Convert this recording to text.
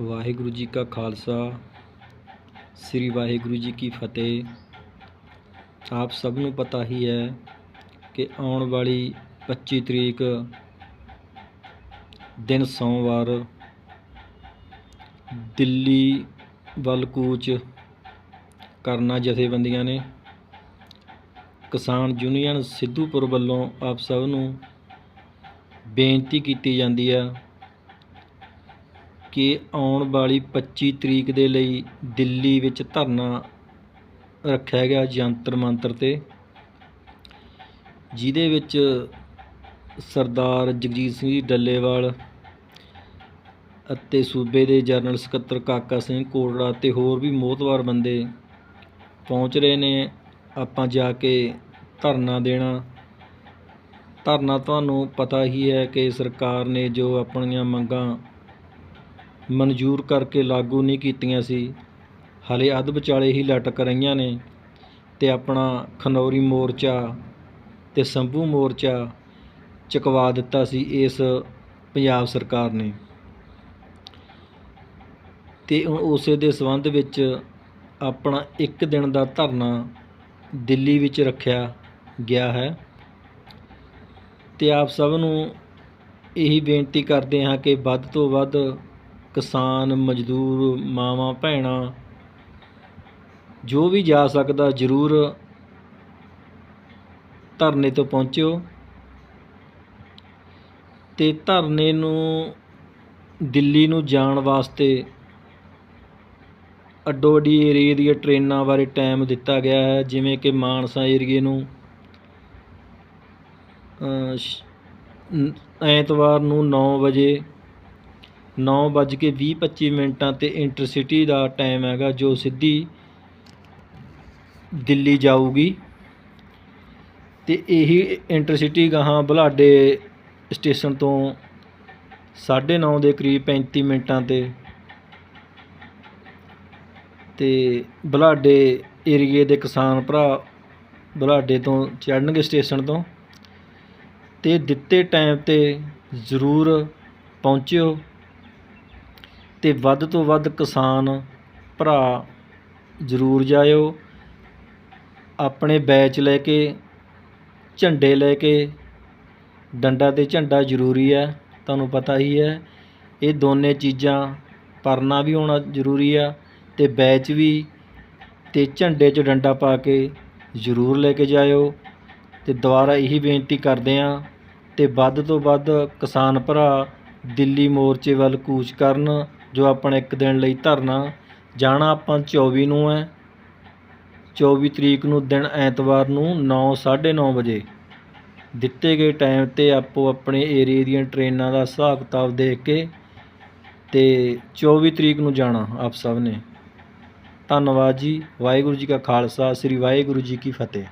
ਵਾਹਿਗੁਰੂ ਜੀ ਕਾ ਖਾਲਸਾ, ਸ੍ਰੀ ਵਾਹਿਗੁਰੂ ਜੀ ਕੀ ਫਤਿਹ। ਆਪ ਸਭ ਨੂੰ ਪਤਾ ਹੀ ਹੈ ਕਿ ਆਉਣ ਵਾਲੀ 25 ਤਰੀਕ ਦਿਨ ਸੋਮਵਾਰ ਦਿੱਲੀ ਵੱਲ ਕੂਚ ਕਰਨਾ ਜਥੇਬੰਦੀਆਂ ਨੇ। ਕਿਸਾਨ ਯੂਨੀਅਨ ਸਿੱਧੂਪੁਰ ਵੱਲੋਂ ਆਪ ਸਭ ਨੂੰ ਬੇਨਤੀ ਕੀਤੀ ਜਾਂਦੀ ਹੈ ਕਿ ਆਉਣ ਵਾਲੀ 25 ਤਰੀਕ ਦੇ ਲਈ ਦਿੱਲੀ ਵਿੱਚ ਧਰਨਾ ਰੱਖਿਆ ਗਿਆ ਜੰਤਰ ਮੰਤਰ ਤੇ, ਜਿਹਦੇ ਵਿੱਚ ਸਰਦਾਰ ਜਗਜੀਤ ਸਿੰਘ ਜੀ ਡੱਲੇਵਾਲ ਅਤੇ ਸੂਬੇ ਦੇ ਜਨਰਲ ਸਕੱਤਰ ਕਾਕਾ ਸਿੰਘ ਕੋਟੜਾ ਤੇ ਹੋਰ ਵੀ ਮੋਹਤਵਾਰ ਬੰਦੇ ਪਹੁੰਚ ਰਹੇ ਨੇ। ਆਪਾਂ ਜਾ ਕੇ ਧਰਨਾ ਦੇਣਾ। ਧਰਨਾ ਤੁਹਾਨੂੰ ਪਤਾ ਹੀ ਹੈ ਕਿ ਸਰਕਾਰ ਨੇ ਜੋ ਆਪਣੀਆਂ ਮੰਗਾਂ ਮਨਜ਼ੂਰ ਕਰਕੇ ਲਾਗੂ ਨਹੀਂ ਕੀਤੀਆਂ ਸੀ। ਹਲੇ ਅੱਧ ਵਿਚਾਲੇ ਹੀ ਲਟਕ ਰਹੀਆਂ ਨੇ ਤੇ ਆਪਣਾ ਖਨੌਰੀ ਮੋਰਚਾ ਤੇ ਸੰਭੂ ਮੋਰਚਾ ਚੁਕਵਾ ਦਿੱਤਾ ਸੀ ਇਸ ਪੰਜਾਬ ਸਰਕਾਰ ਨੇ। ਤੇ ਹੁਣ ਉਸੇ ਦੇ ਸੰਬੰਧ ਵਿੱਚ ਆਪਣਾ ਇੱਕ ਦਿਨ ਦਾ ਧਰਨਾ ਦਿੱਲੀ ਵਿੱਚ ਰੱਖਿਆ ਗਿਆ ਹੈ। ਤੇ ਆਪ ਸਭ ਨੂੰ ਇਹੀ ਬੇਨਤੀ ਕਰਦੇ ਹਾਂ ਕਿ ਵੱਧ ਤੋਂ ਵੱਧ ਕਿਸਾਨ ਮਜ਼ਦੂਰ ਮਾਵਾਂ ਭੈਣਾਂ ਜੋ ਵੀ ਜਾ ਸਕਦਾ ਜ਼ਰੂਰ ਧਰਨੇ ਤੋਂ ਪਹੁੰਚਿਓ ਤੇ ਧਰਨੇ ਨੂੰ ਦਿੱਲੀ ਨੂੰ ਜਾਣ ਵਾਸਤੇ ਅੱਡੋ ਅੱਡੀ ਏਰੀਏ ਦੀਆਂ ਟ੍ਰੇਨਾਂ ਬਾਰੇ ਟਾਈਮ ਦਿੱਤਾ ਗਿਆ ਹੈ ਜਿਵੇਂ ਕਿ ਮਾਨਸਾ ਏਰੀਏ ਨੂੰ ਅ, ਐਤਵਾਰ ਨੂੰ 9 ਵਜੇ ਨੌ ਵੱਜ ਕੇ ਵੀਹ ਪੱਚੀ ਮਿੰਟਾਂ ਤੇ ਇੰਟਰਸਿਟੀ ਦਾ ਟਾਈਮ ਹੈਗਾ, ਜੋ ਸਿੱਧੀ ਦਿੱਲੀ ਜਾਊਗੀ। ਤੇ ਇਹੀ ਇੰਟਰਸਿਟੀ ਗਾਹਾਂ ਬੁਲਾਡੇ ਸਟੇਸ਼ਨ ਤੋਂ 9:30 ਦੇ ਕਰੀਬ 35 ਮਿੰਟਾਂ ਤੇ। ਤੇ ਬੁਲਾਡੇ ਏਰੀਏ ਦੇ ਕਿਸਾਨ ਭਰਾ ਬੁਲਾਡੇ ਤੋਂ ਚੜ੍ਹਨਗੇ ਸਟੇਸ਼ਨ ਤੋਂ। ਤੇ ਦਿੱਤੇ ਟਾਈਮ ਤੇ ਜ਼ਰੂਰ ਪਹੁੰਚਿਓ। ਅਤੇ ਵੱਧ ਤੋਂ ਵੱਧ ਕਿਸਾਨ ਭਰਾ ਜ਼ਰੂਰ ਜਾਇਓ। ਆਪਣੇ ਬੈਚ ਲੈ ਕੇ, ਝੰਡੇ ਲੈ ਕੇ, ਡੰਡਾ ਅਤੇ ਝੰਡਾ ਜ਼ਰੂਰੀ ਹੈ, ਤੁਹਾਨੂੰ ਪਤਾ ਹੀ ਹੈ। ਇਹ ਦੋਨੇ ਚੀਜ਼ਾਂ ਪਰਨਾ ਵੀ ਹੋਣਾ ਜ਼ਰੂਰੀ ਆ ਅਤੇ ਬੈਚ ਵੀ ਅਤੇ ਝੰਡੇ 'ਚ ਡੰਡਾ ਪਾ ਕੇ ਜ਼ਰੂਰ ਲੈ ਕੇ ਜਾਇਓ। ਅਤੇ ਦੁਬਾਰਾ ਇਹੀ ਬੇਨਤੀ ਕਰਦੇ ਹਾਂ ਅਤੇ ਵੱਧ ਤੋਂ ਵੱਧ ਕਿਸਾਨ ਭਰਾ ਦਿੱਲੀ ਮੋਰਚੇ ਵੱਲ ਕੂਚ ਕਰਨ। ਜੋ ਆਪਣਾ ਇੱਕ ਦਿਨ ਲਈ ਧਰਨਾ, ਜਾਣਾ ਆਪਾਂ 24 ਨੂੰ ਹੈ। 24 ਤਰੀਕ ਨੂੰ ਦਿਨ ਐਤਵਾਰ ਨੂੰ 9:30 ਵਜੇ। ਦਿੱਤੇ ਗਏ ਟਾਈਮ ਤੇ ਆਪੋ ਆਪਣੇ ਏਰੀਏ ਦੀਆਂ ਟ੍ਰੇਨਾਂ ਦਾ ਹਿਸਾਬ ਕਿਤਾਬ ਦੇਖ ਕੇ ਤੇ 24 ਤਰੀਕ ਨੂੰ ਜਾਣਾ ਆਪ ਸਭ ਨੇ। ਧੰਨਵਾਦ ਜੀ, ਵਾਹਿਗੁਰੂ ਜੀ ਕਾ ਖਾਲਸਾ, ਸ੍ਰੀ ਵਾਹਿਗੁਰੂ ਜੀ ਕੀ ਫਤਿਹ।